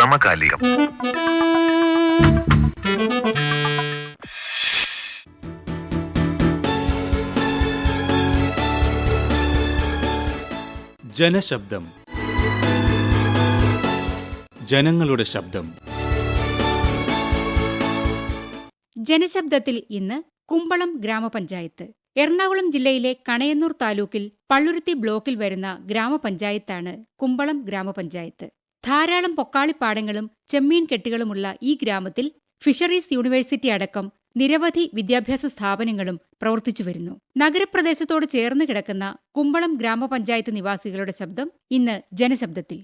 സമകാലികം. ജനശബ്ദം. ജനങ്ങളുടെ ശബ്ദം. ജനശബ്ദത്തിൽ ഇന്ന് കുമ്പളം ഗ്രാമപഞ്ചായത്ത്. എറണാകുളം ജില്ലയിലെ കണയന്നൂർ താലൂക്കിൽ പള്ളുരുത്തി ബ്ലോക്കിൽ വരുന്ന ഗ്രാമപഞ്ചായത്താണ് കുമ്പളം ഗ്രാമപഞ്ചായത്ത്. ധാരാളം പൊക്കാളിപ്പാടങ്ങളും ചെമ്മീൻ കെട്ടുകളുമുള്ള ഈ ഗ്രാമത്തിൽ ഫിഷറീസ് യൂണിവേഴ്സിറ്റി അടക്കം നിരവധി വിദ്യാഭ്യാസ സ്ഥാപനങ്ങളും പ്രവർത്തിച്ചു വരുന്നു. നഗരപ്രദേശത്തോട് ചേർന്ന് കിടക്കുന്ന കുമ്പളം ഗ്രാമപഞ്ചായത്ത് നിവാസികളുടെ ശബ്ദം ഇന്ന് ജനശബ്ദത്തിൽ.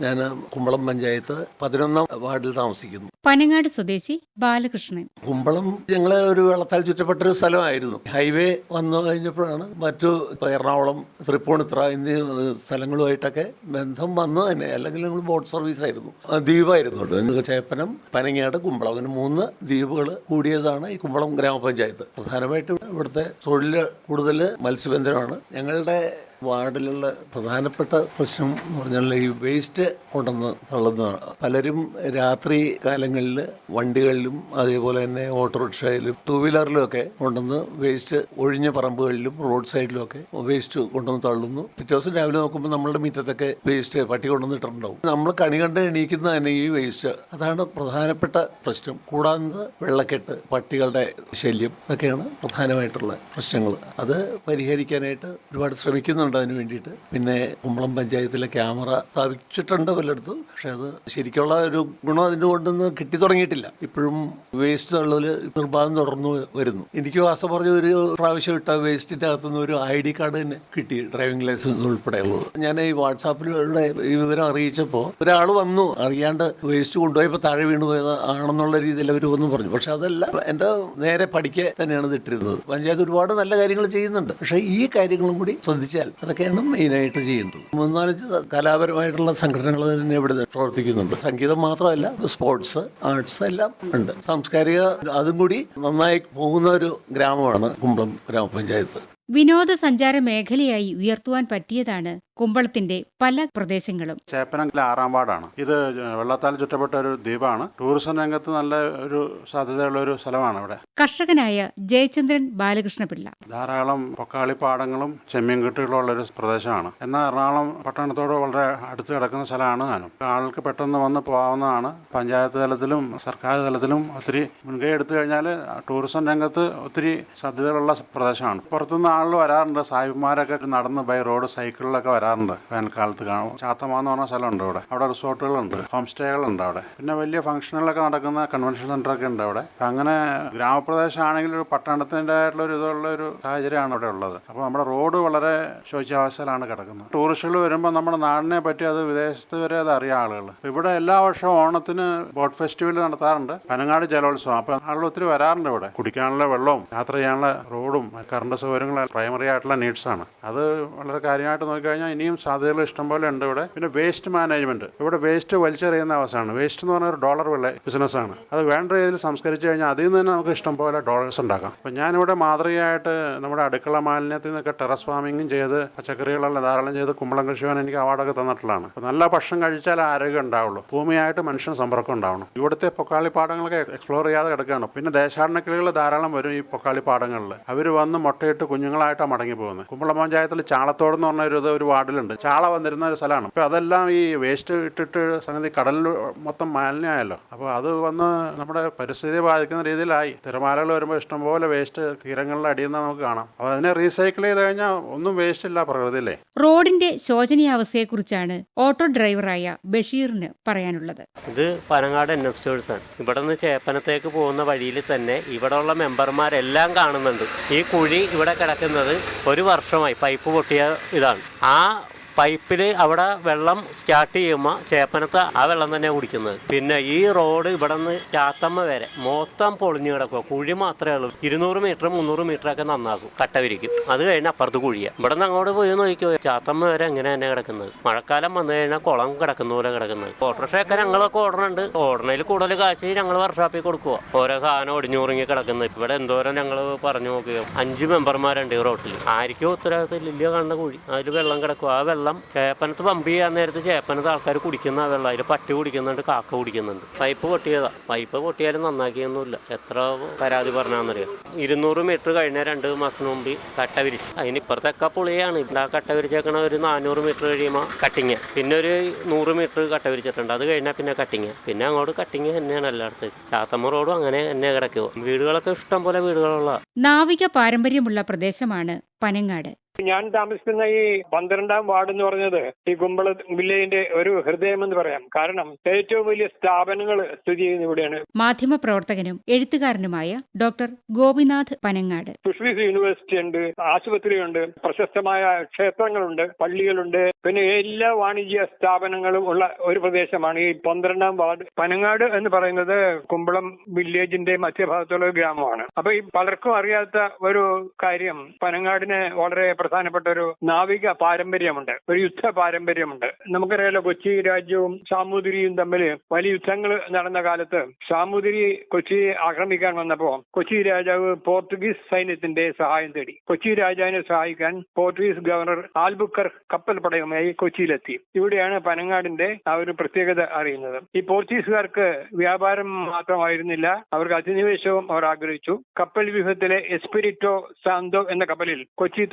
ഞാൻ കുമ്പളം പഞ്ചായത്ത് പതിനൊന്നാം വാർഡിൽ താമസിക്കുന്നു. പനങ്ങാട് സ്വദേശി ബാലകൃഷ്ണൻ. കുമ്പളം ഞങ്ങളെ ഒരു വെള്ളത്താൽ ചുറ്റപ്പെട്ട ഒരു സ്ഥലമായിരുന്നു. ഹൈവേ വന്നു കഴിഞ്ഞപ്പോഴാണ് മറ്റു എറണാകുളം തൃപ്പൂണിത്ര എന്നീ സ്ഥലങ്ങളുമായിട്ടൊക്കെ ബന്ധം വന്നു തന്നെ. അല്ലെങ്കിൽ ഞങ്ങൾ ബോട്ട് സർവീസ് ആയിരുന്നു. ദ്വീപായിരുന്നു. ചേപ്പനം പനങ്ങാട് കുമ്പളം. അങ്ങനെ മൂന്ന് ദ്വീപുകൾ കൂടിയതാണ് ഈ കുമ്പളം ഗ്രാമപഞ്ചായത്ത്. പ്രധാനമായിട്ടും ഇവിടുത്തെ തൊഴിൽ കൂടുതൽ മത്സ്യബന്ധനമാണ്. ഞങ്ങളുടെ വാർഡിലുള്ള പ്രധാനപ്പെട്ട പ്രശ്നം എന്ന് പറഞ്ഞാൽ ഈ വേസ്റ്റ് കൊണ്ടുവന്ന് തള്ളുന്നതാണ്. പലരും രാത്രി കാലങ്ങളിൽ വണ്ടികളിലും അതേപോലെ തന്നെ ഓട്ടോറിക്ഷയിലും ടൂ വീലറിലും ഒക്കെ കൊണ്ടുവന്ന് വേസ്റ്റ് ഒഴിഞ്ഞ പറമ്പുകളിലും റോഡ് സൈഡിലും ഒക്കെ വേസ്റ്റ് കൊണ്ടുവന്ന് തള്ളുന്നു. പിറ്റേ ദിവസം രാവിലെ നോക്കുമ്പോൾ നമ്മളുടെ മുറ്റത്തൊക്കെ വേസ്റ്റ് പട്ടി കൊണ്ടുവന്നിട്ടുണ്ടാവും നമ്മൾ കണി കണ്ട് എണീക്കുന്ന തന്നെ ഈ വേസ്റ്റ് അതാണ് പ്രധാനപ്പെട്ട പ്രശ്നം. കൂടാതെ വെള്ളക്കെട്ട് പട്ടികളുടെ ശല്യം ഒക്കെയാണ് പ്രധാനമായിട്ടുള്ള പ്രശ്നങ്ങൾ. അത് പരിഹരിക്കാനായിട്ട് ഒരുപാട് ശ്രമിക്കുന്നുണ്ട്. അതിന് വേണ്ടിയിട്ട്. പിന്നെ കുമ്പളം പഞ്ചായത്തിലെ ക്യാമറ സ്ഥാപിച്ചിട്ടുണ്ട് പലയിടത്തും. പക്ഷെ അത് ശരിക്കുള്ള ഒരു ഗുണം അതിന്റെ കൊണ്ടൊന്ന് കിട്ടി തുടങ്ങിയിട്ടില്ല. ഇപ്പോഴും വേസ്റ്റ് തള്ളൽ നിർബാധം തുടർന്നു വരുന്നു. എനിക്ക് വാസ്തവം പറഞ്ഞ ഒരു പ്രാവശ്യം ഇട്ട വേസ്റ്റിന്റെ അകത്തുനിന്ന് ഒരു ഐ ഡി കാർഡ് തന്നെ കിട്ടി ഡ്രൈവിംഗ് ലൈസൻസ് ഉൾപ്പെടെയുള്ളത്. ഞാൻ ഈ വാട്സാപ്പിലൂടെ ഈ വിവരം അറിയിച്ചപ്പോൾ ഒരാൾ വന്നു അറിയാണ്ട് വേസ്റ്റ് കൊണ്ടുപോയപ്പോൾ താഴെ വീണ് പോയത് ആണെന്നുള്ള രീതിയിൽ അവർ വന്നു പറഞ്ഞു. പക്ഷെ അതല്ല എന്റെ നേരെ പഠിക്കുക തന്നെയാണ് ഇട്ടിരുന്നത്. പഞ്ചായത്ത് ഒരുപാട് നല്ല കാര്യങ്ങൾ ചെയ്യുന്നുണ്ട്. പക്ഷേ ഈ കാര്യങ്ങളും കൂടി ശ്രദ്ധിച്ചാൽ അതൊക്കെയാണ് മെയിനായിട്ട് ചെയ്യേണ്ടത്. മൂന്നാലഞ്ച് കലാപരമായിട്ടുള്ള സംഘടനകൾ തന്നെ ഇവിടെ പ്രവർത്തിക്കുന്നുണ്ട്. സംഗീതം മാത്രമല്ല സ്പോർട്സ് ആർട്സ് എല്ലാം ഉണ്ട്. സാംസ്കാരിക അതും കൂടി നന്നായി പോകുന്ന ഒരു ഗ്രാമമാണ് കുമ്പളം ഗ്രാമപഞ്ചായത്ത്. വിനോദസഞ്ചാര മേഖലയായി ഉയർത്തുവാൻ പറ്റിയതാണ് കുമ്പളത്തിന്റെ പല പ്രദേശങ്ങളും. ചേപ്പനങ്കിലെ ആറാം വാർഡാണ്. ഇത് വെള്ളത്താൽ ചുറ്റപ്പെട്ട ഒരു ദ്വീപാണ്. ടൂറിസം രംഗത്ത് നല്ല ഒരു സാധ്യതയുള്ള ഒരു സ്ഥലമാണ് ഇവിടെ. കർഷകനായ ജയചന്ദ്രൻ ബാലകൃഷ്ണപിള്ള. ധാരാളം പൊക്കാളിപ്പാടങ്ങളും ചെമ്മീൻകെട്ടുകളും ഉള്ള ഒരു പ്രദേശമാണ്. എന്നാൽ എറണാകുളം പട്ടണത്തോട് വളരെ അടുത്ത് കിടക്കുന്ന സ്ഥലമാണ് ഞാനും. ആൾക്ക് പെട്ടെന്ന് വന്ന് പോകാവുന്നതാണ്. പഞ്ചായത്ത് തലത്തിലും സർക്കാർ തലത്തിലും ഒത്തിരി മുൻകൈ എടുത്തു കഴിഞ്ഞാൽ ടൂറിസം രംഗത്ത് ഒത്തിരി സാധ്യതകളുള്ള പ്രദേശമാണ്. പുറത്തുനിന്ന് ആളുകൾ വരാറുണ്ട്. സാഹിബ്മാരൊക്കെ നടന്ന് ബൈ റോഡ് സൈക്കിളിലൊക്കെ വരാറുണ്ട് വേനൽക്കാലത്ത് കാണും ചാത്തമാന്ന് പറഞ്ഞ സ്ഥലമുണ്ട് ഇവിടെ അവിടെ റിസോർട്ടുകളുണ്ട് ഹോം സ്റ്റേകളുണ്ട് അവിടെ. പിന്നെ വലിയ ഫംഗ്ഷനുകളൊക്കെ നടക്കുന്ന കൺവെൻഷൻ സെന്ററൊക്കെ ഉണ്ട് അവിടെ. അങ്ങനെ ഗ്രാമപ്രദേശമാണെങ്കിൽ ഒരു പട്ടണത്തിന്റെ ആയിട്ടുള്ള ഒരു ഇതുള്ള ഒരു സാഹചര്യമാണ് ഇവിടെ ഉള്ളത്. അപ്പോൾ നമ്മുടെ റോഡ് വളരെ ശോച്യാവസ്ഥയിലാണ് കിടക്കുന്നത്. ടൂറിസ്റ്റുകൾ വരുമ്പോൾ നമ്മുടെ നാടിനെ പറ്റി അത് വിദേശത്ത് വരെ അത് അറിയാം ആളുകൾ. ഇവിടെ എല്ലാ വർഷവും ഓണത്തിന് ബോട്ട് ഫെസ്റ്റിവൽ നടത്താറുണ്ട്. പനങ്ങാട് ജലോത്സവം. അപ്പോൾ ആളുകൾ ഒത്തിരി വരാറുണ്ട് ഇവിടെ. കുടിക്കാനുള്ള വെള്ളവും യാത്ര ചെയ്യാനുള്ള റോഡും കറണ്ട് സൗകര്യങ്ങളും പ്രൈമറി ആയിട്ടുള്ള നീഡ്സ് ആണ്. അത് വളരെ കാര്യമായിട്ട് നോക്കിക്കഴിഞ്ഞാൽ ഇനിയും സാധ്യതകൾ ഇഷ്ടംപോലെ ഉണ്ട് ഇവിടെ. പിന്നെ വേസ്റ്റ് മാനേജ്മെന്റ് ഇവിടെ വേസ്റ്റ് വലിച്ചെറിയുന്ന അവസ്ഥയാണ്. വേസ്റ്റ് എന്ന് പറഞ്ഞ ഒരു ഡോളർ വില ബിസിനസ്സാണ് അത് വേണ്ട രീതിയിൽ സംസ്കരിച്ചു കഴിഞ്ഞാൽ അതിൽ നിന്ന് തന്നെ നമുക്ക് ഇഷ്ടംപോലെ ഡോളേഴ്സ് ഉണ്ടാക്കാം. അപ്പം ഞാനിവിടെ മാതൃകയായിട്ട് നമ്മുടെ അടുക്കള മാലിന്യത്തിൽ നിന്നൊക്കെ ടെറസ് ഫാമിങ്ങും ചെയ്ത് പച്ചക്കറികളെല്ലാം ധാരാളം ചെയ്ത് കുമ്പളം കൃഷിഭവൻ എനിക്ക് അവാർഡൊക്കെ തന്നിട്ടുള്ളതാണ്. അപ്പം നല്ല ഭക്ഷണം കഴിച്ചാൽ ആരോഗ്യം ഉണ്ടാവുള്ളൂ. ഭൂമിയായിട്ട് മനുഷ്യൻ സമ്പർക്കം ഉണ്ടാവണം. ഇവിടുത്തെ പൊക്കാളിപ്പാടങ്ങളൊക്കെ എക്സ്പ്ലോർ ചെയ്യാതെ കിടക്കുകയാണ്. പിന്നെ ദേശാടന കിളികൾ ധാരാളം വരും ഈ പൊക്കാളിപ്പാടങ്ങളിൽ അവർ വന്ന് മുട്ടയിട്ട് കുഞ്ഞുങ്ങളായിട്ടാണ് മടങ്ങി പോകുന്നത് കുമ്പളം പഞ്ചായത്തിൽ ചാളത്തോട് എന്ന് പറഞ്ഞ ഒരു ഇത് ഒരു വാർഡിലുണ്ട് ചാള വന്നിരുന്ന ഒരു സ്ഥലമാണ്. അപ്പോൾ അതെല്ലാം ഈ വേസ്റ്റ് ഇട്ടിട്ട് സംഗതി കടലിൽ മൊത്തം മാലിന്യമായല്ലോ. അപ്പോൾ അത് വന്ന് നമ്മുടെ പരിസ്ഥിതിയെ ബാധിക്കുന്ന രീതിയിലായി. തിരമാലകൾ വരുമ്പോൾ ഇഷ്ടംപോലെ വേസ്റ്റ് തീരങ്ങളുടെ അടിയിൽ നിന്ന് നമുക്ക് കാണാം. അപ്പോൾ അതിനെ റീസൈക്കിൾ ചെയ്ത് കഴിഞ്ഞാൽ ഒന്നും വേസ്റ്റ് ഇല്ല പ്രകൃതിയിലെ. റോഡിന്റെ ശോചനീയാവസ്ഥയെക്കുറിച്ചാണ് ഓട്ടോ ഡ്രൈവറായ ബഷീറിന് പറയാനുള്ളത്. ഇത് പനങ്ങാട് എൻ എഫ് ആണ് ഇവിടെ നിന്ന് ചേപ്പനത്തേക്ക് പോകുന്ന വഴിയിൽ തന്നെ ഇവിടെയുള്ള മെമ്പർമാരെല്ലാം കാണുന്നുണ്ട്. ഈ കുഴി ഇവിടെ കിടക്കുന്നത് ഒരു വർഷമായി പൈപ്പ് പൊട്ടിയ ഇതാണ്. ആ പൈപ്പിൽ അവിടെ വെള്ളം സ്റ്റാർട്ട് ചെയ്യുമ്പോൾ ചേപ്പനത്ത് ആ വെള്ളം തന്നെ കുടിക്കുന്നത്. പിന്നെ ഈ റോഡ് ഇവിടെ നിന്ന് ചാത്തമ്മ വരെ മൊത്തം പൊളിഞ്ഞു കിടക്കുക കുഴി മാത്രമേ ഉള്ളൂ. ഇരുന്നൂറ് മീറ്റർ മുന്നൂറ് മീറ്റർ ഒക്കെ നന്നാക്കും. കട്ട വിരിക്കും. അത് കഴിഞ്ഞ് അപ്പുറത്ത് കുഴിയ. ഇവിടെ നിന്ന് അങ്ങോട്ട് പോയി നോക്കിയോ ചാത്തമ്മ വരെ എങ്ങനെ തന്നെ കിടക്കുന്നത്. മഴക്കാലം വന്നു കഴിഞ്ഞാൽ കുളം കിടക്കുന്ന പോലെ കിടക്കുന്നത്. ഓട്ടോറിക്ഷയൊക്കെ ഞങ്ങളൊക്കെ ഓടണുണ്ട്. ഓടണയിൽ കൂടുതൽ കാശ് ഞങ്ങൾ വർഷാപ്പിൽ കൊടുക്കുക ഓരോ സാധനം ഒടിഞ്ഞുറങ്ങി കിടക്കുന്നത്. ഇവിടെ എന്തോരം ഞങ്ങൾ പറഞ്ഞു നോക്കുകയോ അഞ്ച് മെമ്പർമാരുണ്ട് ഈ റോട്ടിൽ ആർക്കും ഉത്തരവാദിത്തം ഇല്ല കാണുന്ന കുഴി. അതിൽ വെള്ളം കിടക്കുക ആ വെള്ളം വെള്ളം ചേപ്പനത്ത് പമ്പ് ചെയ്യാൻ നേരത്ത് ചേപ്പനത്ത് ആൾക്കാർ കുടിക്കുന്ന വെള്ളം. അതിൽ പട്ടി കുടിക്കുന്നുണ്ട് കാക്ക കുടിക്കുന്നുണ്ട്. പൈപ്പ് പൊട്ടിയതാ. പൈപ്പ് പൊട്ടിയാലും നന്നാക്കിയൊന്നുമില്ല. എത്ര പരാതി പറഞ്ഞാന്നറിയാം? ഇരുന്നൂറ് മീറ്റർ കഴിഞ്ഞ രണ്ട് മാസത്തിന് മുമ്പ് കട്ട വിരിച്ചു. അതിനിപ്പുറത്തൊക്കെ പുളിയാണ്. ആ കട്ട വിരിച്ചേക്കണ ഒരു നാനൂറ് മീറ്റർ കഴിയുമ്പോൾ കട്ടിങ് പിന്നെ ഒരു നൂറ് മീറ്റർ കട്ട വിരിച്ചിട്ടുണ്ട്. അത് കഴിഞ്ഞാൽ പിന്നെ കട്ടിങ് പിന്നെ അങ്ങോട്ട് കട്ടിങ് തന്നെയാണ് എല്ലായിടത്തും. ചാത്തമ്മ റോഡും അങ്ങനെ തന്നെ കിടക്കുക വീടുകളൊക്കെ ഇഷ്ടം പോലെ വീടുകളുള്ള നാവിക പാരമ്പര്യമുള്ള പ്രദേശമാണ് പനങ്ങാട്. ഞാൻ താമസിക്കുന്ന ഈ പന്ത്രണ്ടാം വാർഡ് എന്ന് പറഞ്ഞത് ഈ കുമ്പള വില്ലേജിന്റെ ഒരു ഹൃദയം എന്ന് പറയാം. കാരണം ഏറ്റവും വലിയ സ്ഥാപനങ്ങൾ സ്ഥിതി ചെയ്യുന്ന ഇവിടെയാണ്. മാധ്യമ പ്രവർത്തകനും എഴുത്തുകാരനുമായ ഡോക്ടർ ഗോപിനാഥ് പനങ്ങാട്. സുഷ്മി യൂണിവേഴ്സിറ്റി ഉണ്ട് ആശുപത്രിയുണ്ട് പ്രശസ്തമായ ക്ഷേത്രങ്ങളുണ്ട് പള്ളികളുണ്ട്. പിന്നെ എല്ലാ വാണിജ്യ സ്ഥാപനങ്ങളും ഉള്ള ഒരു പ്രദേശമാണ് ഈ പന്ത്രണ്ടാം വാർഡ്. പനങ്ങാട് എന്ന് പറയുന്നത് കുമ്പളം വില്ലേജിന്റെ മധ്യഭാഗത്തുള്ള ഗ്രാമമാണ്. അപ്പൊ ഈ പലർക്കും അറിയാത്ത ഒരു കാര്യം പനങ്ങാടിനെ വളരെ പ്രധാനപ്പെട്ട ഒരു നാവിക പാരമ്പര്യമുണ്ട്. ഒരു യുദ്ധ പാരമ്പര്യമുണ്ട്. നമുക്കറിയാലോ കൊച്ചി രാജ്യവും സാമൂതിരിയും തമ്മിൽ വലിയ യുദ്ധങ്ങൾ നടന്ന കാലത്ത് സാമൂതിരി കൊച്ചിയെ ആക്രമിക്കാൻ വന്നപ്പോ കൊച്ചി രാജാവ് പോർച്ചുഗീസ് സൈന്യത്തിന്റെ സഹായം തേടി. കൊച്ചി രാജാവിനെ സഹായിക്കാൻ പോർച്ചുഗീസ് ഗവർണർ ആൽബുക്കർ കപ്പൽ പടയുമായി കൊച്ചിയിലെത്തി. ഇവിടെയാണ് പനങ്ങാടിന്റെ ആ ഒരു പ്രത്യേകത അറിയുന്നത്. ഈ പോർച്ചുഗീസുകാർക്ക് വ്യാപാരം മാത്രമായിരുന്നില്ല. അവർക്ക് അധിനിവേശവും അവർ ആഗ്രഹിച്ചു. കപ്പൽ വ്യൂഹത്തിലെ എസ്പിരിറ്റോ സാന്തോ എന്ന കപ്പലിൽ കൊച്ചി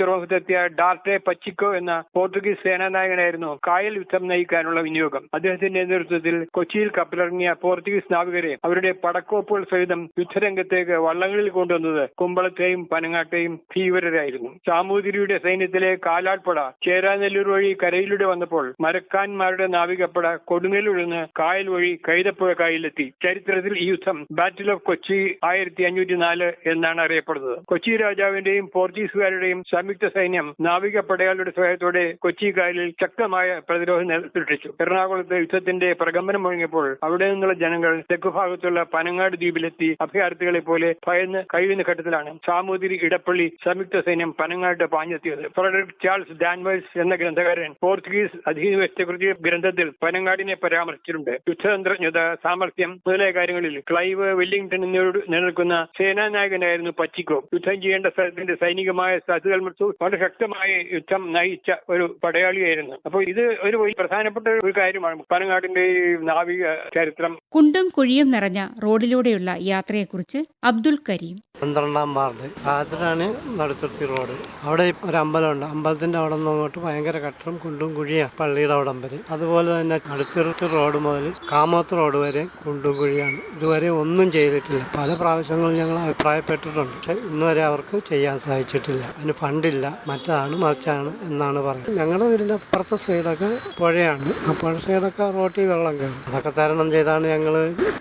തുറമുഖത്തെത്തിയ ഡാർട്ടെ പച്ചിക്കോ എന്ന പോർച്ചുഗീസ് സേനാനായകനായിരുന്നു കായൽ യുദ്ധം നയിക്കാനുള്ള വിനിയോഗം. അദ്ദേഹത്തിന്റെ നേതൃത്വത്തിൽ കൊച്ചിയിൽ കപ്പലിറങ്ങിയ പോർച്ചുഗീസ് നാവികരെ അവരുടെ പടക്കോപ്പുകൾ സഹിതം യുദ്ധരംഗത്തേക്ക് വള്ളങ്ങളിൽ കൊണ്ടുവന്നത് കുമ്പളത്തെയും പനങ്ങാട്ടെയും ഭീകരരായിരുന്നു. സാമൂതിരിയുടെ സൈന്യത്തിലെ കാലാൾപ്പട ചേരാനെല്ലൂർ വഴി കരയിലൂടെ വന്നപ്പോൾ മരക്കാൻമാരുടെ നാവികപ്പട കൊടുങ്ങല്ലൂരിൽ കായൽ വഴി കൈതപ്പുഴ കായലിലെത്തി. ചരിത്രത്തിൽ ഈ യുദ്ധം ബാറ്റിൽ ഓഫ് കൊച്ചി ആയിരത്തി അഞ്ഞൂറ്റി നാല് എന്നാണ് അറിയപ്പെടുന്നത്. കൊച്ചി രാജാവിന്റെയും പോർച്ചുഗീസുകാരുടെയും സംയുക്ത സൈന്യം നാവിക പടയാളിയുടെ സഹായത്തോടെ കൊച്ചി കായലിൽ ശക്തമായ പ്രതിരോധം സൃഷ്ടിച്ചു എറണാകുളത്ത് യുദ്ധത്തിന്റെ പ്രകമ്പനം മുഴങ്ങിയപ്പോൾ അവിടെ നിന്നുള്ള ജനങ്ങൾ തെക്കുഭാഗത്തുള്ള പനങ്ങാട് ദ്വീപിലെത്തി അഭയാർത്ഥികളെ പോലെ ഭയന്ന് കഴിയുന്ന ഘട്ടത്തിലാണ് സാമൂതിരി ഇടപ്പള്ളി സംയുക്ത സൈന്യം പനങ്ങാട്ട് പാഞ്ഞെത്തിയത്. ഫ്രെഡറിക് ചാൾസ് ഡാൻവേഴ്സ് എന്ന ഗ്രന്ഥകാരൻ പോർച്ചുഗീസ് അധീനവ്യവസ്ഥയെക്കുറിച്ച് ഗ്രന്ഥത്തിൽ പനങ്ങാടിനെ പരാമർശിച്ചിട്ടുണ്ട്. യുദ്ധതന്ത്രജ്ഞത സാമർഥ്യം മുതലായ കാര്യങ്ങളിൽ ക്ലൈവ് വെല്ലിംഗ്ടൺ എന്നിവരോട് നിലനിൽക്കുന്ന സേനാനായകനായിരുന്നു പച്ചിക്കോ. യുദ്ധം ചെയ്യേണ്ട സ്ഥലത്തിന്റെ സൈനികമായ സാധ്യതകൾ വളരെ ശക്തമായ യുദ്ധം നയിച്ച ഒരു പടയാളിയായിരുന്നു. അപ്പോൾ ഇത് ഒരു വലിയ പ്രധാനപ്പെട്ട ഒരു കാര്യമാണ്. പനങ്ങാടിന്റെ ഈ നാവിക ചരിത്രം. കുണ്ടും കുഴിയും നിറഞ്ഞ റോഡിലൂടെയുള്ള യാത്രയെക്കുറിച്ച് അബ്ദുൽ കരീം. പന്ത്രണ്ടാം വാർഡ്. അതിലാണ് നടുത്തുരുത്തി റോഡ്. അവിടെ ഒരു അമ്പലമുണ്ട്. അമ്പലത്തിന്റെ അവിടെ നിന്ന് അങ്ങോട്ട് ഭയങ്കര കട്ടറും കുണ്ടും കുഴിയാണ് പള്ളിയുടെ അവിടം വരെ അതുപോലെ തന്നെ നടുത്തുരുത്തി റോഡ് മുതൽ കാമത്ത് റോഡ് വരെ കുണ്ടും കുഴിയാണ്. ഇതുവരെ ഒന്നും ചെയ്തിട്ടില്ല. പല പ്രാവശ്യങ്ങളും ഞങ്ങൾ അഭിപ്രായപ്പെട്ടിട്ടുണ്ട്. പക്ഷെ ഇന്നുവരെ അവർക്ക് ചെയ്യാൻ സാധിച്ചിട്ടില്ല. അതിന് ഫണ്ടില്ല. മറ്റാണ് മറിച്ചാണ് എന്നാണ് പറയുന്നത്. ഞങ്ങളുടെ വീടിന്റെ അപ്പുറത്തെ സൈഡൊക്കെ പുഴയാണ്. ആ പുഴ സൈഡൊക്കെ റോട്ടിൽ വെള്ളം കയറും. അതൊക്കെ തരണം ചെയ്താണ് ഞങ്ങൾ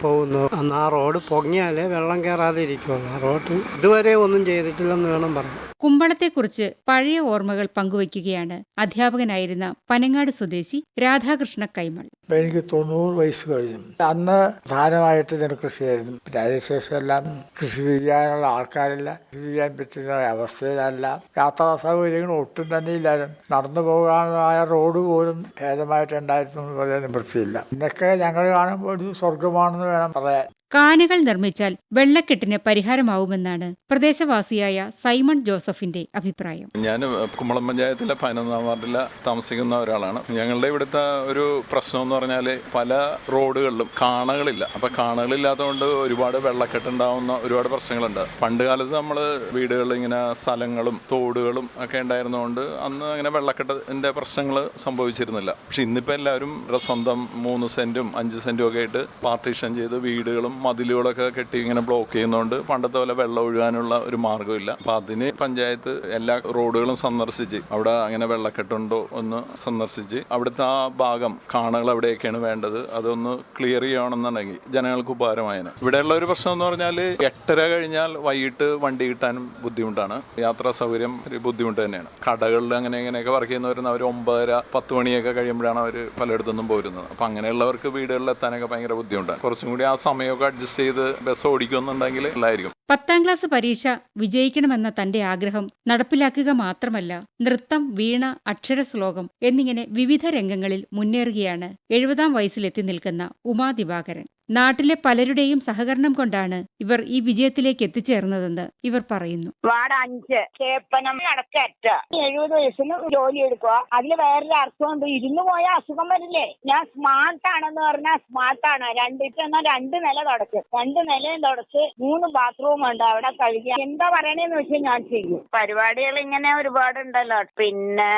പോകുന്നത്. അന്ന് ആ റോഡ് പൊങ്ങിയാലേ വെള്ളം കയറാതെ ഇരിക്കുള്ളൂ. ആ റോഡ് ഇതുവരെ ഒന്നും ചെയ്തിട്ടില്ലെന്ന് വേണം പറയാൻ. കുമ്പളത്തെക്കുറിച്ച് പഴയ ഓർമ്മകൾ പങ്കുവയ്ക്കുകയാണ് അധ്യാപകനായിരുന്ന പനങ്ങാട് സ്വദേശി രാധാകൃഷ്ണ കൈമൾ. എനിക്ക് തൊണ്ണൂറ് വയസ്സ് കഴിഞ്ഞു. അന്ന് പ്രധാനമായിട്ട് നെൽകൃഷിയായിരുന്നു പിന്നെ അതിനുശേഷം എല്ലാം കൃഷി ചെയ്യാനുള്ള ആൾക്കാരില്ല കൃഷി ചെയ്യാൻ പറ്റുന്ന അവസ്ഥയിലല്ല. യാത്രാ സൗകര്യങ്ങൾ ഒട്ടും തന്നെ ഇല്ലായിരുന്നു. നടന്നു പോകാനായ റോഡ് പോലും ഭേദമായിട്ടുണ്ടായിരുന്നു എന്ന് പറയാൻ നിവൃത്തിയില്ല. ഇന്നൊക്കെ ഞങ്ങൾ കാണുമ്പോൾ ഒരു സ്വർഗമാണെന്ന് വേണം പറയാൻ. കാനകൾ നിർമ്മിച്ചാൽ വെള്ളക്കെട്ടിന് പരിഹാരമാവുമെന്നാണ് പ്രദേശവാസിയായ സൈമൺ ജോസഫിന്റെ അഭിപ്രായം. ഞാൻ കുമ്മളം പഞ്ചായത്തിലെ പതിനൊന്നാം വാർഡിൽ താമസിക്കുന്ന ഒരാളാണ്. ഞങ്ങളുടെ ഇവിടുത്തെ ഒരു പ്രശ്നം എന്ന് പറഞ്ഞാൽ പല റോഡുകളിലും കാണകളില്ല. അപ്പൊ കാണകളില്ലാത്തതുകൊണ്ട് ഒരുപാട് വെള്ളക്കെട്ടുണ്ടാവുന്ന ഒരുപാട് പ്രശ്നങ്ങളുണ്ട്. പണ്ട് കാലത്ത് നമ്മൾ വീടുകളിൽ ഇങ്ങനെ സ്ഥലങ്ങളും തോടുകളും ഒക്കെ ഉണ്ടായിരുന്നതുകൊണ്ട് അന്ന് അങ്ങനെ വെള്ളക്കെട്ടിന്റെ പ്രശ്നങ്ങൾ സംഭവിച്ചിരുന്നില്ല. പക്ഷെ ഇന്നിപ്പോ എല്ലാവരും സ്വന്തം മൂന്ന് സെന്റും അഞ്ച് സെന്റും ഒക്കെ ആയിട്ട് പാർട്ടീഷൻ ചെയ്ത് വീടുകളും മതിലുകളൊക്കെ കെട്ടി ഇങ്ങനെ ബ്ലോക്ക് ചെയ്യുന്നതുകൊണ്ട് പണ്ടത്തെ പോലെ വെള്ളം ഒഴുകാനുള്ള ഒരു മാർഗമില്ല. അപ്പൊ അതിന് പഞ്ചായത്ത് എല്ലാ റോഡുകളും സന്ദർശിച്ച് അവിടെ അങ്ങനെ വെള്ളക്കെട്ടുണ്ടോ ഒന്ന് സന്ദർശിച്ച് അവിടുത്തെ ആ ഭാഗം കാണുകൾ എവിടെയൊക്കെയാണ് വേണ്ടത് അതൊന്ന് ക്ലിയർ ചെയ്യണമെന്നുണ്ടെങ്കിൽ ജനങ്ങൾക്ക് ഉപകാരമായതിന് ഇവിടെയുള്ള ഒരു പ്രശ്നം എന്ന് പറഞ്ഞാൽ എട്ടര കഴിഞ്ഞാൽ വൈകിട്ട് വണ്ടി കിട്ടാനും ബുദ്ധിമുട്ടാണ്. യാത്രാ സൗകര്യം ഒരു ബുദ്ധിമുട്ട് തന്നെയാണ്. കടകളിൽ അങ്ങനെ ഇങ്ങനെയൊക്കെ വർക്ക് ചെയ്യുന്നവരുന്ന അവർ ഒമ്പതര പത്ത് മണിയൊക്കെ കഴിയുമ്പോഴാണ് അവർ പലയിടത്തുനിന്നും പോരുന്നത്. അപ്പം അങ്ങനെയുള്ളവർക്ക് വീടുകളിൽ എത്താനൊക്കെ ഭയങ്കര ബുദ്ധിമുട്ടാണ്. കുറച്ചും കൂടി ആ സമയമൊക്കെ അഡ്ജസ്റ്റ് ചെയ്ത് ബസ് ഓടിക്കുന്നുണ്ടെങ്കിൽ നല്ലതായിരിക്കും. പത്താം ക്ലാസ് പരീക്ഷ വിജയിക്കണമെന്ന തന്റെ ആഗ്രഹം നടപ്പിലാക്കുക മാത്രമല്ല നൃത്തം വീണ അക്ഷര ശ്ലോകം എന്നിങ്ങനെ വിവിധ രംഗങ്ങളിൽ മുന്നേറുകയാണ് എഴുപതാം വയസ്സിലെത്തി നിൽക്കുന്ന ഉമാ ദിവാകരൻ. നാട്ടിലെ പലരുടെയും സഹകരണം കൊണ്ടാണ് ഇവർ ഈ വിജയത്തിലേക്ക് എത്തിച്ചേർന്നതെന്ന് ഇവർ പറയുന്നു. വാർഡ് അഞ്ച് ചേപ്പനം നടക്കറ്റ എഴുപത് വയസ്സിന് ജോലി എടുക്കുക. അതിൽ വേറൊരു അർത്ഥമുണ്ട്. ഇരുന്ന് പോയ അസുഖം വരില്ലേ? ഞാൻ സ്മാർട്ട് ആണെന്ന് പറഞ്ഞാൽ സ്മാർട്ട് ആണ്. രണ്ട് എന്നാൽ രണ്ട് നില തുടച്ച്. രണ്ട് നിലയും തുടച്ച് മൂന്ന് ബാത്റൂം ഉണ്ട്. അവിടെ കഴുകി. എന്താ പറയണേന്ന് വെച്ചാൽ ഞാൻ ചെയ്യും. പരിപാടികൾ ഇങ്ങനെ ഒരുപാട് ഉണ്ടല്ലോ പിന്നെ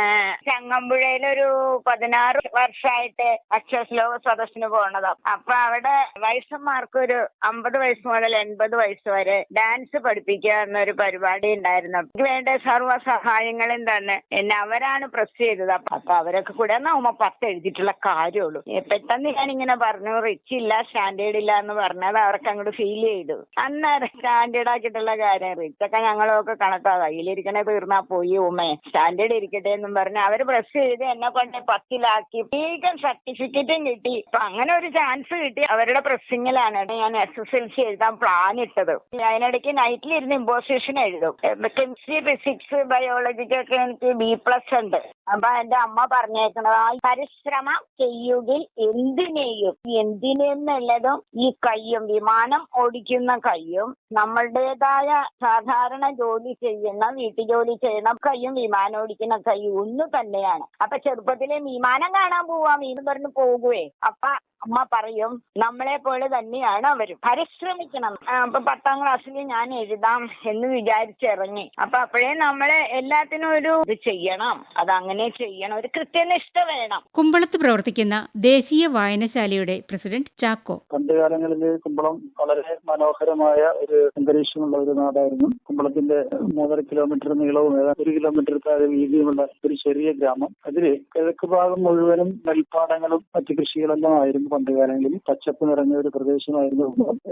ചങ്ങമ്പുഴയിലൊരു പതിനാറ് വർഷമായിട്ട് അക്ഷരശ്ലോക സദസ്സിന് പോണതാ. അപ്പൊ അവിടെ വയസ്സന്മാർക്ക് ഒരു അമ്പത് വയസ്സ് മുതൽ എൺപത് വയസ്സ് വരെ ഡാൻസ് പഠിപ്പിക്കുക എന്നൊരു പരിപാടി ഉണ്ടായിരുന്നു. അവർക്ക് വേണ്ട സർവ സഹായങ്ങളും തന്നെ. എന്നെ അവരാണ് പ്രസ് ചെയ്തത്. അപ്പൊ അവരൊക്കെ കൂടെ നമ്മ പത്ത് എഴുതിയിട്ടുള്ള കാര്യമുള്ളൂ. പെട്ടെന്ന് ഞാൻ ഇങ്ങനെ പറഞ്ഞു റിച്ച് ഇല്ല സ്റ്റാൻഡേർഡ് ഇല്ല എന്ന് പറഞ്ഞത് അവർക്ക് അങ്ങോട്ട് ഫീൽ ചെയ്തു. അന്നേരം സ്റ്റാൻഡേർഡ് ആക്കിയിട്ടുള്ള കാര്യം റിച്ച് ഒക്കെ ഞങ്ങളൊക്കെ കണക്കാ. കയ്യിലിരിക്കണേ തീർന്നാ പോയി ഉമ്മേ. സ്റ്റാൻഡേർഡ് ഇരിക്കട്ടെ എന്നും പറഞ്ഞ് അവർ പ്രസ് ചെയ്ത് എന്നെ കൊണ്ട് പത്തിലാക്കി. വേഗം സർട്ടിഫിക്കറ്റും കിട്ടി. അപ്പൊ അങ്ങനെ ഒരു ചാൻസ് കിട്ടി. അവരുടെ പ്രസ്സിങ്ങിലാണ് ഞാൻ എസ് എസ് എൽ സി എഴുതാൻ പ്ലാൻ ഇട്ടത്. അതിനിടയ്ക്ക് നൈറ്റിലിരുന്ന് ഇമ്പോസിഷൻ എഴുതും. കെമിസ്ട്രി ഫിസിക്സ് ബയോളജിക്കൊക്കെ എനിക്ക് ബി പ്ലസ് ഉണ്ട്. അപ്പൊ എന്റെ അമ്മ പറഞ്ഞേക്കണത് ആ പരിശ്രമം ചെയ്യുകിൽ എന്തിനേയും എന്തിനെന്നുള്ളതും ഈ കയ്യും വിമാനം ഓടിക്കുന്ന കയ്യും നമ്മളുടേതായ സാധാരണ ജോലി ചെയ്യുന്ന വീട്ടു ജോലി ചെയ്യുന്ന കയ്യും വിമാനം ഓടിക്കുന്ന കയ്യും ഒന്ന് തന്നെയാണ്. അപ്പൊ ചെറുപ്പത്തിലെ വിമാനം കാണാൻ പോവാം മീൻ പറഞ്ഞു പോകുവേ. അപ്പൊ അമ്മ പറയും നമ്മളെ പോലെ തന്നെയാണ് അവരും. പരിശ്രമിക്കണം. അപ്പൊ പത്താം ക്ലാസ്സിൽ ഞാൻ എഴുതാം എന്ന് വിചാരിച്ചിറങ്ങി. അപ്പൊ അപ്പോഴേ നമ്മളെ എല്ലാത്തിനും ഒരു ഇത് ചെയ്യണം. അത് അങ്ങനെ ചെയ്യണം. ഒരു കൃത്യനിഷ്ഠ വേണം. കുമ്പളത്ത് പ്രവർത്തിക്കുന്ന ദേശീയ വായനശാലയുടെ പ്രസിഡന്റ് ചാക്കോ. പണ്ട് കാലങ്ങളിൽ കുമ്പളം വളരെ മനോഹരമായ ഒരു അന്തരീക്ഷമുള്ള ഒരു നാടായിരുന്നു. കുമ്പളത്തിന്റെ മൂന്നര കിലോമീറ്റർ നീളവും ഒരു കിലോമീറ്റർ താഴെ വീതിയുമുള്ള ഒരു ചെറിയ ഗ്രാമം. അതിൽ കിഴക്ക് ഭാഗം മുഴുവനും നെൽപ്പാടങ്ങളും മറ്റു കൃഷികളെല്ലാം ആയിരുന്നു. പണ്ട് കാലങ്ങളിൽ പച്ചപ്പ് നിറഞ്ഞ ഒരു പ്രദേശമായിരുന്നു.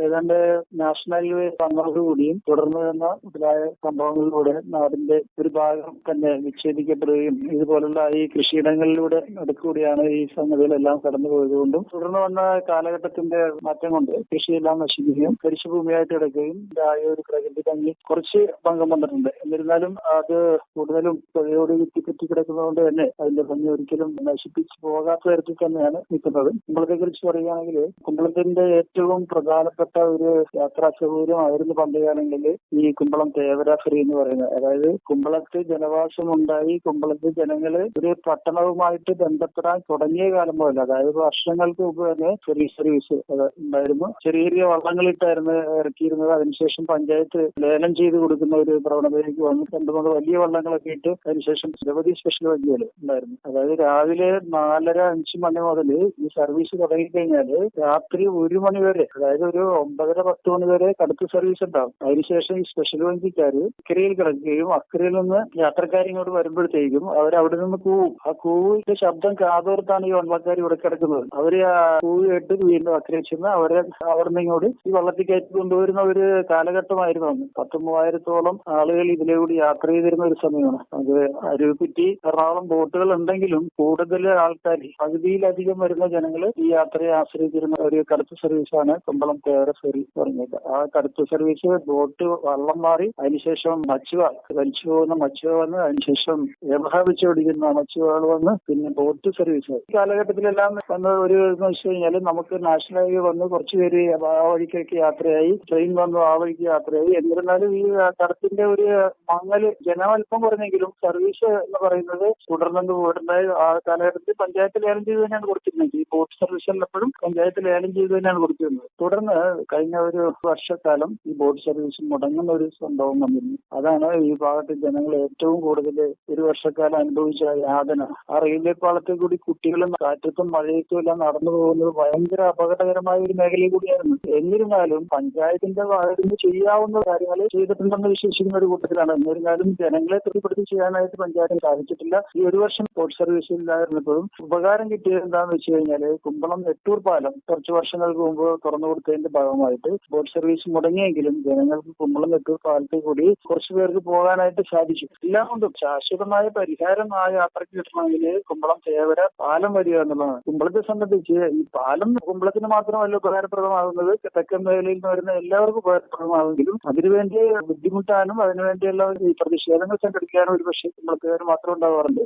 ഏതാണ്ട് നാഷണൽ ഹൈവേ വന്നതോടുകൂടിയും തുടർന്ന് വന്ന മുതലായ സംഭവങ്ങളിലൂടെ നാടിന്റെ ഒരു ഭാഗം തന്നെ വിച്ഛേദിക്കപ്പെടുകയും ഇതുപോലുള്ള ഈ കൃഷിയിടങ്ങളിലൂടെ നടുക്കൂടിയാണ് ഈ സംഗതികളെല്ലാം കടന്നു പോയതുകൊണ്ടും തുടർന്ന് വന്ന കാലഘട്ടത്തിന്റെ മാറ്റം കൊണ്ട് കൃഷിയെല്ലാം നശിക്കുകയും കരിശുഭൂമിയായിട്ട് കിടക്കുകയും ആ ഒരു പ്രകൃതി ഭംഗി കുറച്ച് ഭംഗം വന്നിട്ടുണ്ട്. എന്നിരുന്നാലും അത് കൂടുതലും പുഴയോട് ചുറ്റിപ്പറ്റി കിടക്കുന്നതുകൊണ്ട് തന്നെ അതിന്റെ ഭംഗി ഒരിക്കലും നശിപ്പിച്ചു പോകാത്ത തരത്തിൽ തന്നെയാണ് നിൽക്കുന്നത്. കുമ്പളത്തെ കുറിച്ച് പറയുകയാണെങ്കിൽ കുമ്പളത്തിന്റെ ഏറ്റവും പ്രധാനപ്പെട്ട ഒരു യാത്രാ സൗകര്യമായിരുന്നു പണ്ട് കാലങ്ങളിൽ ഈ കുമ്പളം തേവര ഫെറി എന്ന് പറയുന്നത്. അതായത് കുമ്പളത്ത് ജനവാസം ഉണ്ടായി കുമ്പളത്ത് ജനങ്ങൾ ഒരു പട്ടണവുമായിട്ട് ബന്ധപ്പെടാൻ തുടങ്ങിയ കാലം മുതൽ അതായത് വർഷങ്ങൾക്ക് മുമ്പ് തന്നെ ഫെറി സർവീസ് ഉണ്ടായിരുന്നു. ചെറിയ ചെറിയ വള്ളങ്ങളിട്ടായിരുന്നു ഇറക്കിയിരുന്നത്. അതിനുശേഷം പഞ്ചായത്ത് ലേലം ചെയ്ത് കൊടുക്കുന്ന ഒരു പ്രവണതയിലേക്ക് വന്നു. രണ്ടു മൂന്ന് വലിയ വള്ളങ്ങളൊക്കെ ഇട്ട് അതിനുശേഷം നിരവധി സ്പെഷ്യൽ വണ്ടികൾ ഉണ്ടായിരുന്നു. അതായത് രാവിലെ നാലര അഞ്ച് മണി മുതൽ ഈ സർവീസ് തുടങ്ങിക്കഴിഞ്ഞാൽ രാത്രി ഒരു മണി വരെ അതായത് ഒരു ഒമ്പതര പത്ത് മണി വരെ കടുത്ത സർവീസ് ഉണ്ടാവും. അതിനുശേഷം ഈ സ്പെഷ്യൽ വഞ്ചിക്കാര് അക്കരയിൽ കിടക്കുകയും അക്കരയിൽ നിന്ന് യാത്രക്കാർ ഇങ്ങോട്ട് വരുമ്പോഴത്തേക്കും അവർ അവിടെ നിന്ന് കൂവും. ആ കൂവിന്റെ ശബ്ദം കാതോർത്താണ് ഈ വള്ളക്കാർ ഇവിടെ കിടക്കുന്നത്. അവർ ആ കൂവ് കേട്ട് വീണ്ടും അക്കരയിൽ ചെന്ന് അവരെ അവിടെ നിന്ന് ഇങ്ങോട്ട് ഈ വള്ളത്തിൽ കയറ്റി കൊണ്ടുവരുന്ന ഒരു കാലഘട്ടമായിരുന്നു അന്ന്. പത്ത് മൂവായിരത്തോളം ആളുകൾ ഇതിലൂടെ യാത്ര ചെയ്തിരുന്ന ഒരു സമയമാണ്. അത് അരുവിക്കുറ്റി എറണാകുളം ബോട്ടുകൾ ഉണ്ടെങ്കിലും കൂടുതൽ ആൾക്കാർ പകുതിയിലധികം വരുന്ന ജനങ്ങൾ ഈ യാത്രയെ ആശ്രയിച്ചിരുന്ന ഒരു കടുത്ത സർവീസാണ് കുമ്പളം തേവര ഫെറി പറഞ്ഞത് ആ കടുത്ത സർവീസ് ബോട്ട് വള്ളം മാറി അതിനുശേഷം മച്ചുവ വലിച്ചു പോകുന്ന മച്ചുവ വന്ന് അതിനുശേഷം യമഹ വെച്ച് മച്ചുവകൾ വന്ന് പിന്നെ ബോട്ട് സർവീസ് ഈ കാലഘട്ടത്തിലെല്ലാം വന്ന ഒരു എന്ന് വെച്ച് കഴിഞ്ഞാൽ നമുക്ക് നാഷണൽ ഹൈവേ വന്ന് കുറച്ച് പേര് ആ വഴിക്കൊക്കെ യാത്രയായി. ട്രെയിൻ വന്നു ആ വഴിക്ക് യാത്രയായി. എന്നിരുന്നാലും ഈ കടത്തിന്റെ ഒരു മങ്ങൽ ജനമൽപ്പം കുറഞ്ഞെങ്കിലും സർവീസ് എന്ന് പറയുന്നത് തുടർന്നു പോയിട്ടുണ്ടായി ആ കാലഘട്ടത്തിൽ പഞ്ചായത്ത് ലേലം ചെയ്ത് തന്നെയാണ് കൊടുത്തിരുന്നത്. ഈ ബോട്ട് സർവീസ് എപ്പോഴും പഞ്ചായത്ത് ലേലം ചെയ്ത് തന്നെയാണ് കൊടുത്തിരുന്നത്. തുടർന്ന് കഴിഞ്ഞ ഒരു വർഷക്കാലം ഈ ബോട്ട് സർവീസ് മുടങ്ങുന്ന ഒരു സംഭവം വന്നിരുന്നു. അതാണ് ഈ ഭാഗത്തെ ജനങ്ങൾ ഏറ്റവും കൂടുതൽ ഒരു വർഷക്കാലം അനുഭവിച്ച യാതന. ആ റെയിൽവേ പാളത്തിൽ കൂടി കുട്ടികളും കാറ്റത്തും മഴയത്തും എല്ലാം നടന്നു പോകുന്നത് ഭയങ്കര അപകടകരമായ ഒരു മേഖല കൂടിയായിരുന്നു. എന്നിരുന്നാലും പഞ്ചായത്തിന്റെ ഭാഗത്തു നിന്ന് ചെയ്യാവുന്ന കാര്യങ്ങൾ ചെയ്തിട്ടുണ്ടെന്ന് വിശ്വസിക്കുന്ന ഒരു കൂട്ടത്തിലാണ്. എന്നിരുന്നാലും ജനങ്ങളെ തൃപ്തിപ്പെടുത്തി ചെയ്യാനായിട്ട് പഞ്ചായത്തിന് സാധിച്ചിട്ടില്ല. ഈ ഒരു വർഷം ബോട്ട് സർവീസ് ഇല്ലായിരുന്നപ്പോഴും ഉപകാരം കിട്ടിയത് എന്താണെന്ന് വെച്ച് കഴിഞ്ഞാൽ കുമ്പളം നെട്ടൂർ പാലം കുറച്ച് വർഷങ്ങൾക്ക് മുമ്പ് തുറന്നു കൊടുത്തതിന്റെ ഭാഗമായിട്ട് ബോട്ട് സർവീസ് മുടങ്ങിയെങ്കിലും ജനങ്ങൾക്ക് കുമ്പളം നെട്ടൂർ പാലത്തിൽ കൂടി കുറച്ചു പേർക്ക് പോകാനായിട്ട് സാധിച്ചു. എല്ലാം കൊണ്ടും ശാശ്വതമായ പരിഹാരം ആ യാത്രയ്ക്ക് കിട്ടണമെങ്കിൽ കുമ്പളം ചേവര പാലം വരിക എന്നുള്ളതാണ്. കുമ്പളത്തെ സംബന്ധിച്ച് ഈ പാലം കുമ്പളത്തിന് മാത്രമല്ല ഉപകാരപ്രദമാകുന്നത്. തെക്കൻ മേഖലയിൽ നിന്ന് വരുന്ന എല്ലാവർക്കും ഉപകാരപ്രദമാകുമെങ്കിലും അതിനുവേണ്ടി ബുദ്ധിമുട്ടാനും അതിനുവേണ്ടിയുള്ള ഈ പ്രതിഷേധങ്ങൾ സംഘടിപ്പിക്കാനും ഒരു പക്ഷേ കുമ്പളത്തുകാർ മാത്രം ഉണ്ടാവാറുണ്ട്.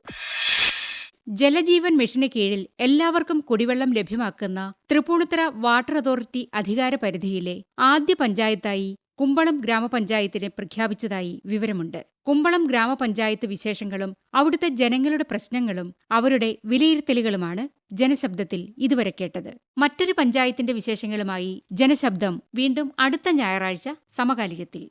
ജലജീവൻ മിഷന് കീഴിൽ എല്ലാവർക്കും കുടിവെള്ളം ലഭ്യമാക്കുന്ന തൃപ്പൂണിത്തറ വാട്ടർ അതോറിറ്റി അധികാര പരിധിയിലെ ആദ്യ പഞ്ചായത്തായി കുമ്പളം ഗ്രാമപഞ്ചായത്തിനെ പ്രഖ്യാപിച്ചതായി വിവരമുണ്ട്. കുമ്പളം ഗ്രാമപഞ്ചായത്ത് വിശേഷങ്ങളും അവിടുത്തെ ജനങ്ങളുടെ പ്രശ്നങ്ങളും അവരുടെ വിലയിരുത്തലുകളുമാണ് ജനശബ്ദത്തിൽ ഇതുവരെ കേട്ടത്. മറ്റൊരു പഞ്ചായത്തിന്റെ വിശേഷങ്ങളുമായി ജനശബ്ദം വീണ്ടും അടുത്ത ഞായറാഴ്ച സമകാലികത്തിൽ.